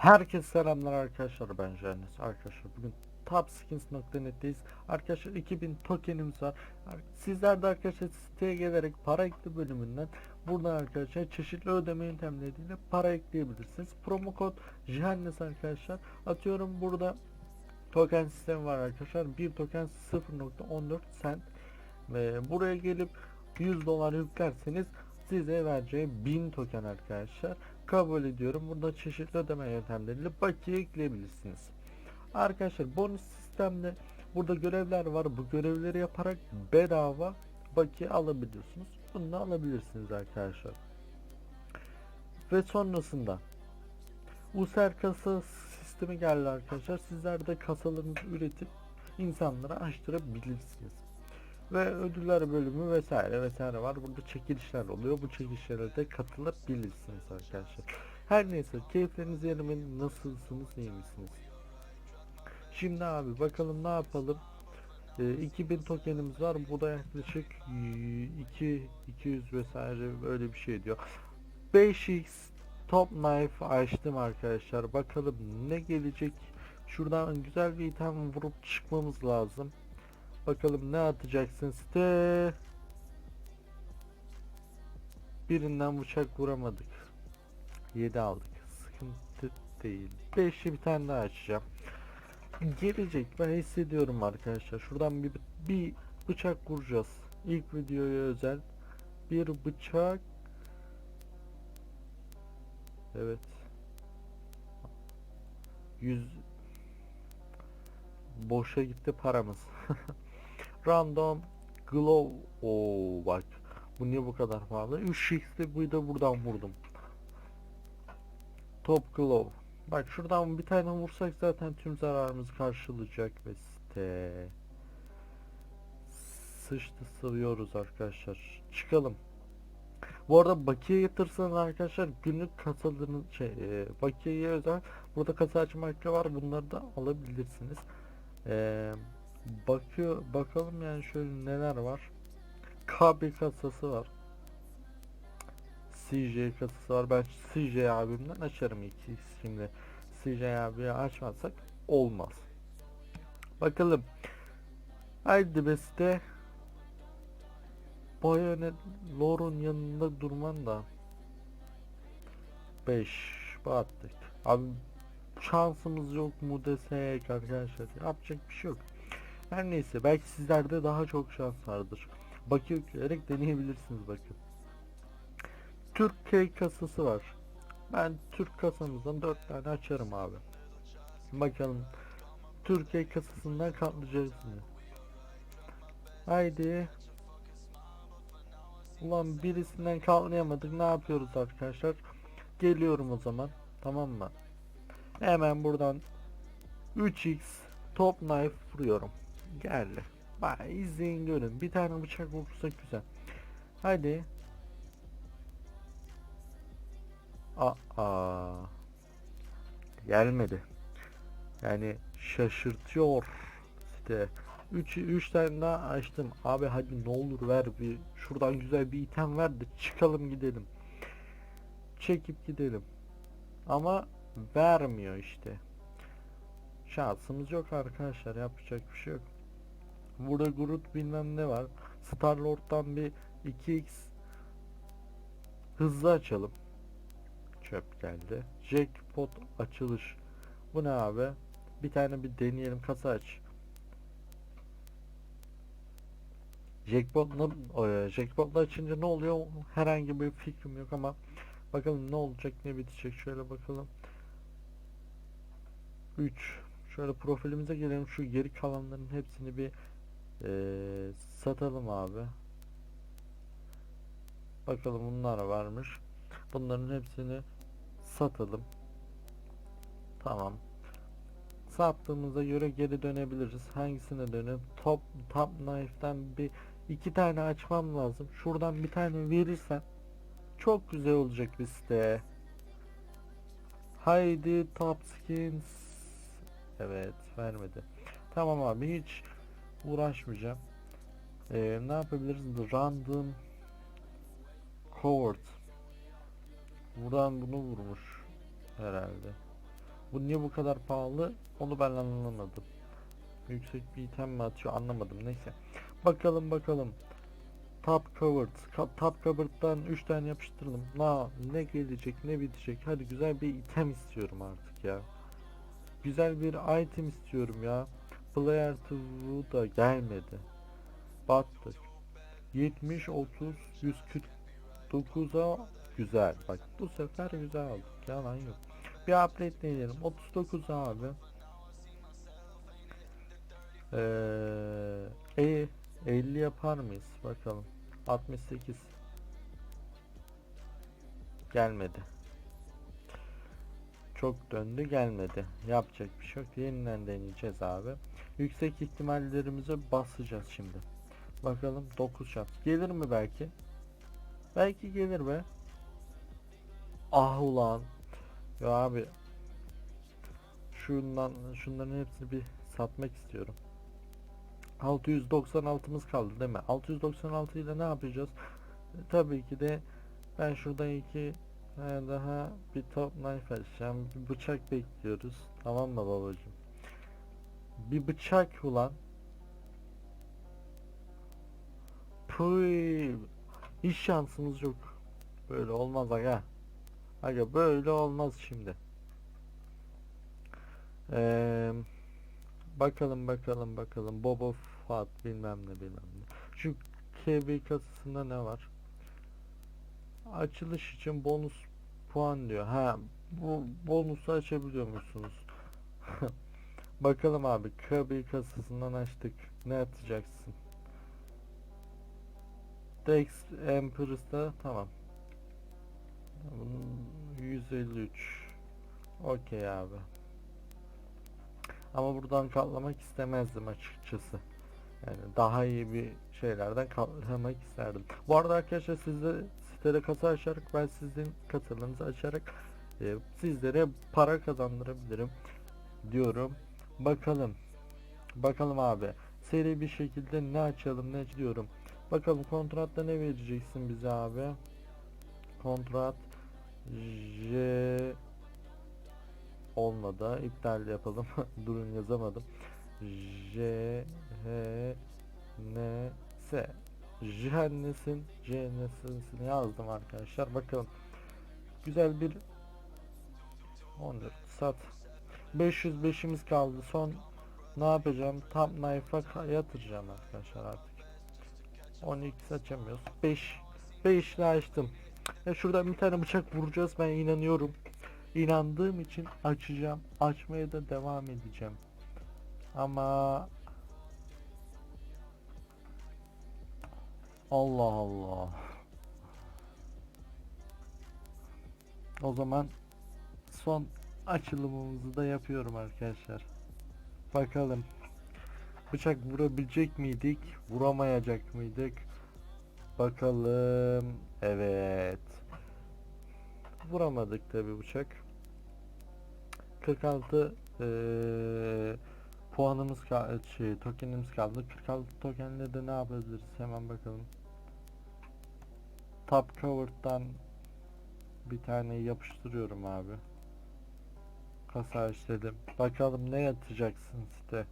Herkese selamlar arkadaşlar. Ben Janis arkadaşlar bugün topskins.net'teyiz arkadaşlar 2000 tokenimiz var. Ar- sizler de arkadaşlar siteye gelerek para ekle bölümünden buradan arkadaşlar çeşitli ödeme yöntemleriyle para ekleyebilirsiniz promo kod Janis arkadaşlar. Atıyorum burada token sistemi var arkadaşlar. Bir token 0.14 cent. Ve buraya gelip 100 dolar yüklerseniz size vereceği 1000 token arkadaşlar kabul ediyorum. Burada çeşitli ödeme yöntemleriyle bakiye ekleyebilirsiniz. Arkadaşlar bonus sistemde burada görevler var. Bu görevleri yaparak bedava bakiye alabiliyorsunuz. Bunu da alabilirsiniz arkadaşlar. Ve sonrasında User kasa sistemi geldi arkadaşlar. Sizler de kasalarınızı üretip insanlara açtırabilirsiniz. Ve ödüller bölümü vesaire vesaire var. Burada çekilişler oluyor. Bu çekilişlere de katılabilirsiniz arkadaşlar. Her neyse keyifleriniz yerine nasılsınız iyi misiniz? Şimdi abi bakalım ne yapalım. Ee, 2000 tokenimiz var. Bu da yaklaşık e, 2 200 vesaire böyle bir şey diyor. 5x top knife açtım arkadaşlar. Bakalım ne gelecek. Şuradan güzel bir item vurup çıkmamız lazım. Bakalım ne atacaksın site. Birinden bıçak vuramadık. 7 aldık. Sıkıntı değil. 5'i bir tane daha açacağım. Gelecek ben hissediyorum arkadaşlar. Şuradan bir, bir bıçak vuracağız. İlk videoya özel bir bıçak. Evet. 100 boşa gitti paramız. Random Glow. Oo bak. Bu niye bu kadar pahalı? 3x'li bu da buradan vurdum. Top Glow. Bak şuradan bir tane vursak zaten tüm zararımızı karşılayacak ve site. Sıçtı sıvıyoruz arkadaşlar. Çıkalım. Bu arada bakiye yatırsanız arkadaşlar günlük kasaların şey e, bakiyeye özel burada kasa açma hakkı var bunları da alabilirsiniz. Eee bakıyor bakalım yani şöyle neler var. KB kasası var. CJ kasası var. Ben CJ abimden açarım ilk şimdi. CJ abiyi açmazsak olmaz. Bakalım. Haydi beste. Bayonet Lor'un yanında durman da 5 battık. Abi şansımız yok mu desek arkadaşlar. Yapacak bir şey yok. Her neyse belki sizlerde daha çok şans vardır. Bakı yükleyerek deneyebilirsiniz bakın. Türk kasası var. Ben Türk kasamızdan 4 tane açarım abi. Bakalım Türkiye kasasından katlayacağız mı? Haydi. Ulan birisinden katlayamadık. Ne yapıyoruz arkadaşlar? Geliyorum o zaman. Tamam mı? Hemen buradan 3x top knife vuruyorum. Geldi. Bak izleyin görün. Bir tane bıçak vurursak güzel. Hadi. Aa. Gelmedi. Yani şaşırtıyor site. 3 3 tane daha açtım. Abi hadi ne olur ver bir şuradan güzel bir item ver de çıkalım gidelim. Çekip gidelim. Ama vermiyor işte. Şansımız yok arkadaşlar yapacak bir şey yok. Burada Groot bilmem ne var. Star Lord'dan bir 2x hızlı açalım. Çöp geldi. Jackpot açılış. Bu ne abi? Bir tane bir deneyelim kasa aç. Jackpot'la e, Jackpot'la açınca ne oluyor? Herhangi bir fikrim yok ama bakalım ne olacak ne bitecek şöyle bakalım. 3 Şöyle profilimize gelelim şu geri kalanların hepsini bir eee, satalım abi. Bakalım bunlar varmış. Bunların hepsini satalım. Tamam. Sattığımıza göre geri dönebiliriz. Hangisine dönüp top top knife'den bir iki tane açmam lazım. Şuradan bir tane verirsen çok güzel olacak bir site. Haydi top skins. Evet vermedi. Tamam abi hiç uğraşmayacağım. Ee, ne yapabiliriz? Random Coward. Buradan bunu vurmuş herhalde. Bu niye bu kadar pahalı? Onu ben anlamadım. Yüksek bir item mi atıyor anlamadım. Neyse. Bakalım bakalım. Top covered. Ka- top covered'dan 3 tane yapıştıralım. Na ne gelecek ne bitecek. Hadi güzel bir item istiyorum artık ya. Güzel bir item istiyorum ya. Player view da gelmedi. Battık. 70 30 149'a güzel. Bak bu sefer güzel aldık. Yalan yok. Bir update deneyelim. 39 abi. Ee, e, 50 yapar mıyız? Bakalım. 68. Gelmedi. Çok döndü gelmedi. Yapacak bir şey yok. Yeniden deneyeceğiz abi. Yüksek ihtimallerimize basacağız şimdi. Bakalım 9 şans. Gelir mi belki? Belki gelir be. Ah ulan. Ya abi. Şundan şunların hepsini bir satmak istiyorum. 696'mız kaldı değil mi? 696 ile ne yapacağız? E, tabii ki de ben şuradan iki tane daha bir top knife açacağım. Bir bıçak bekliyoruz. Tamam mı babacığım? Bir bıçak ulan. Puy. Hiç şansımız yok. Böyle olmaz aga. Aga böyle olmaz şimdi. Eee bakalım bakalım bakalım. Boba Fett bilmem ne bilmem ne. Şu KB kasasında ne var? Açılış için bonus puan diyor. Ha bu bonusu açabiliyor musunuz? Bakalım abi KB kasasından açtık. Ne atacaksın? Dex Empress'ta tamam. Hmm, 153. Okey abi. Ama buradan katlamak istemezdim açıkçası. Yani daha iyi bir şeylerden katlamak isterdim. Bu arada arkadaşlar siz de sitede kasa açarak ben sizin kasalarınızı açarak e, sizlere para kazandırabilirim diyorum. Bakalım. Bakalım abi. Seri bir şekilde ne açalım ne diyorum. Bakalım kontratta ne vereceksin bize abi? Kontrat J olmadı. İptal yapalım. Durun yazamadım. J H N S Jennesin Jennesin yazdım arkadaşlar. Bakalım. Güzel bir 14 sat. 505'imiz kaldı. Son ne yapacağım? Tam knife'a yatıracağım arkadaşlar artık. 12 açamıyoruz. 5 5 ile açtım. Ya şuradan bir tane bıçak vuracağız ben inanıyorum. İnandığım için açacağım. Açmaya da devam edeceğim. Ama Allah Allah. O zaman son açılımımızı da yapıyorum arkadaşlar. Bakalım. Bıçak vurabilecek miydik? Vuramayacak mıydık? Bakalım. Evet. Vuramadık tabi bıçak. 46 eee, puanımız kaldı, şey, tokenimiz kaldı. 46 tokenle de ne yapabiliriz? Hemen bakalım. Top cover'dan bir tane yapıştırıyorum abi. Kasa işledim. Bakalım ne yatacaksın site.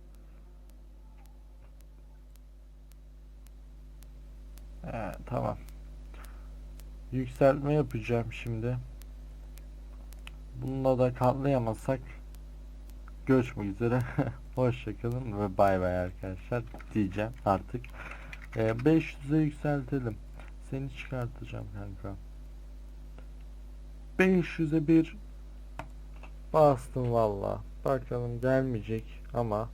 He, tamam. Yükseltme yapacağım şimdi. Bununla da katlayamazsak görüşmek üzere. Hoşçakalın ve bay bay arkadaşlar diyeceğim artık. Ee, 500'e yükseltelim. Seni çıkartacağım kanka. 500'e bir bastım valla. Bakalım gelmeyecek ama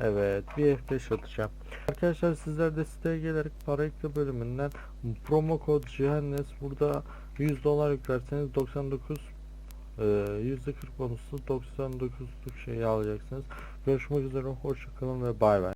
Evet bir F5 atacağım. Arkadaşlar sizler de siteye gelerek para ekle bölümünden promo kod Cihannes burada 100 dolar yüklerseniz 99 e, %40 bonuslu 99'luk şeyi alacaksınız. Görüşmek üzere hoşçakalın ve bay bay.